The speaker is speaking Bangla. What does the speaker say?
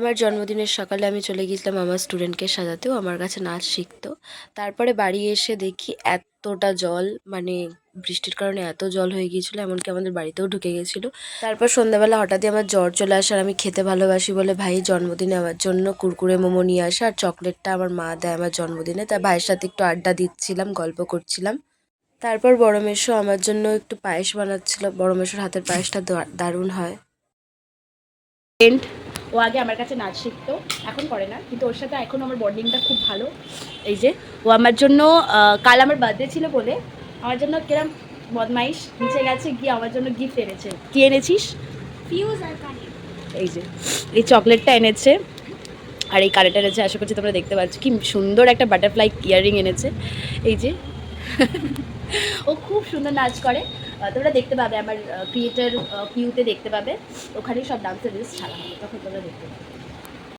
আমার জন্মদিনের সকালে আমি চলে গিয়েছিলাম আমার স্টুডেন্টকে সাজাতেও আমার কাছে নাচ শিখতো। তারপরে বাড়ি এসে দেখি এতটা জল মানে বৃষ্টির কারণে এত জল হয়ে গিয়েছিল, এমনকি আমাদের বাড়িতেও ঢুকে গেছিল তারপর সন্ধ্যাবেলা হঠাৎই আমার জ্বর চলে আসে, আর আমি খেতে ভালোবাসি বলে, ভাই, জন্মদিনে আমার জন্য কুরকুরে মোমো নিয়ে আসে, আর চকলেটটা আমার মা দেয় আমার জন্মদিনে। তাই ভাইয়ের সাথে একটু আড্ডা দিচ্ছিলাম, গল্প করছিলাম। তারপর বড় মেশো আমার জন্য একটু পায়েস বানাচ্ছিল, বড় মেশোর হাতের পায়েসটা দারুণ হয়। ফ্রেন্ড ও আগে আমার কাছে নাচ শিখতো এখন করে না। কিন্তু ওর সাথে এখন আমার বন্ডিংটা খুব ভালো। এই যে ও আমার জন্য কাল আমার বার্থডে ছিল বলে আমার জন্য কিরম বদমাইশ নিচে গেছে গিয়ে আমার জন্য গিফট এনেছে। কি এনেছিস? ফিউজ আর এই যে এই চকলেটটা এনেছে। আর এই কারেটা এনেছে আশা করছি তোমরা দেখতে পাচ্ছ। কি সুন্দর একটা বাটারফ্লাই ইয়াররিং এনেছে। এই যে ও খুব সুন্দর নাচ করে। তোমরা দেখতে পাবে আমার ক্রিয়েটার কিউতে দেখতে পাবে। ওখানেই সব ডান্সের রিলস ছাড়া হবে তখন তোমরা দেখতে পাবে।